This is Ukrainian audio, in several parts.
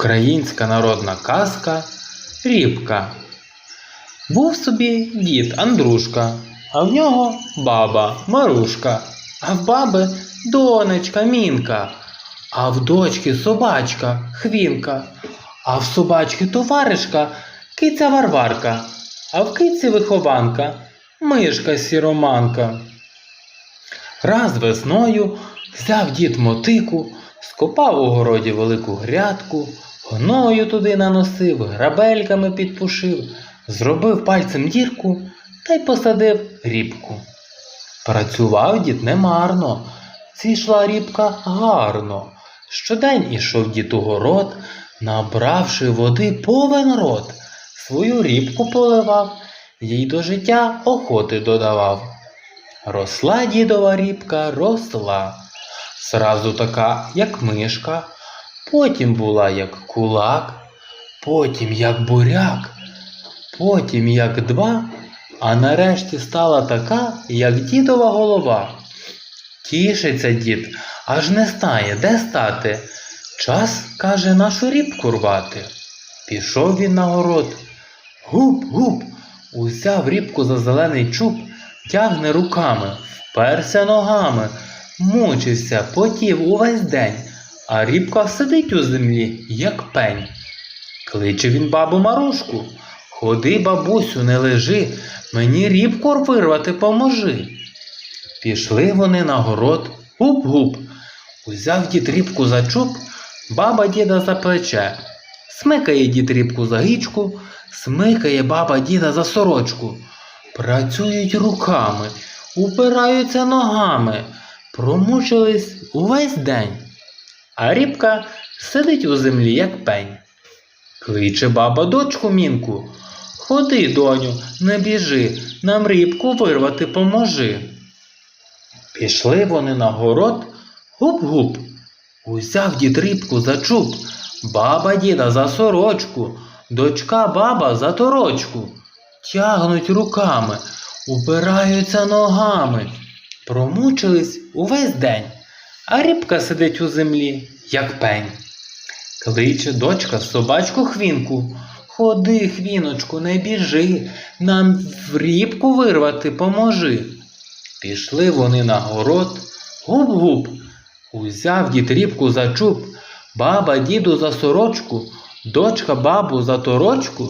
Українська народна казка Рібка. Був собі дід Андрушка, а в нього баба Марушка, а в баби донечка Мінка, а в дочки собачка Хвінка, а в собачки товаришка киця Варварка, а в киці вихованка мишка сіроманка. Раз весною взяв дід мотику, скопав у городі велику грядку, гною туди наносив, грабельками підпушив, зробив пальцем дірку та й посадив рібку. Працював дід немарно, зійшла рібка гарно. Щодень ішов дід у город, набравши води повен рот, свою рібку поливав, їй до життя охоти додавав. Росла дідова рібка, росла, зразу така, як мишка, потім була як кулак, потім як буряк, потім як два, а нарешті стала така, як дідова голова. Тішиться дід, аж не знає, де стати. Час, каже, нашу рібку рвати. Пішов він на город. Гуп, гуп, узяв рібку за зелений чуб, тягне руками, вперся ногами, мучився, потів увесь день, а рібка сидить у землі, як пень. Кличе він бабу Марушку. Ходи, бабусю, не лежи, мені рібку вирвати поможи. Пішли вони на город, гуп-гуп. Узяв дід рібку за чуб, баба діда за плече. Смикає дід рібку за гічку, смикає баба діда за сорочку. Працюють руками, упираються ногами, промучились увесь день. А рібка сидить у землі, як пень. Кличе баба дочку мінку. Ходи, доню, не біжи, нам рібку вирвати поможи. Пішли вони на город, гуп-гуп. Узяв дід рибку за чуб, баба діда за сорочку, дочка баба за торочку. Тягнуть руками, упираються ногами. Промучились увесь день, а рибка сидить у землі, як пень. Кличе дочка собачку хвінку. Ходи, хвіночку, не біжи, нам в рібку вирвати поможи. Пішли вони на город, гуп-гуп. Узяв дід рібку за чуб, баба діду за сорочку, дочка бабу за торочку,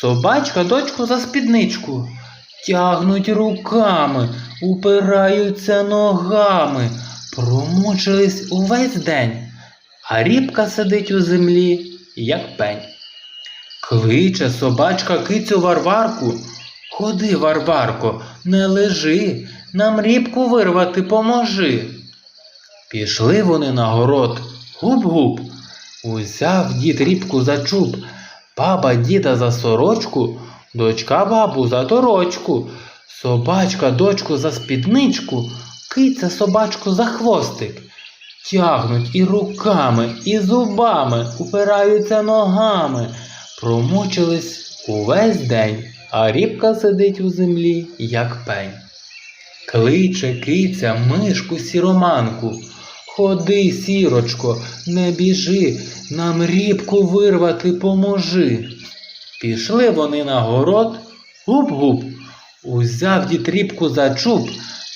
собачка дочку за спідничку. Тягнуть руками, упираються ногами, промучились увесь день, а рібка сидить у землі, як пень. Кличе собачка кицю Варварку. Ходи, Варварко, не лежи, нам рібку вирвати поможи. Пішли вони на город, гуп-гуп. Узяв дід рібку за чуб, баба діда за сорочку, дочка бабу за торочку, собачка дочку за спідничку, киця собачку за хвостик. Тягнуть і руками, і зубами, упираються ногами, промучились увесь день, а рібка сидить у землі, як пень. Кличе киця мишку сіроманку. Ходи, сірочко, не біжи, нам рібку вирвати поможи. Пішли вони на город, гуп-гуп. Узяв дід рібку за чуб,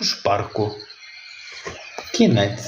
o Esparco. Que net.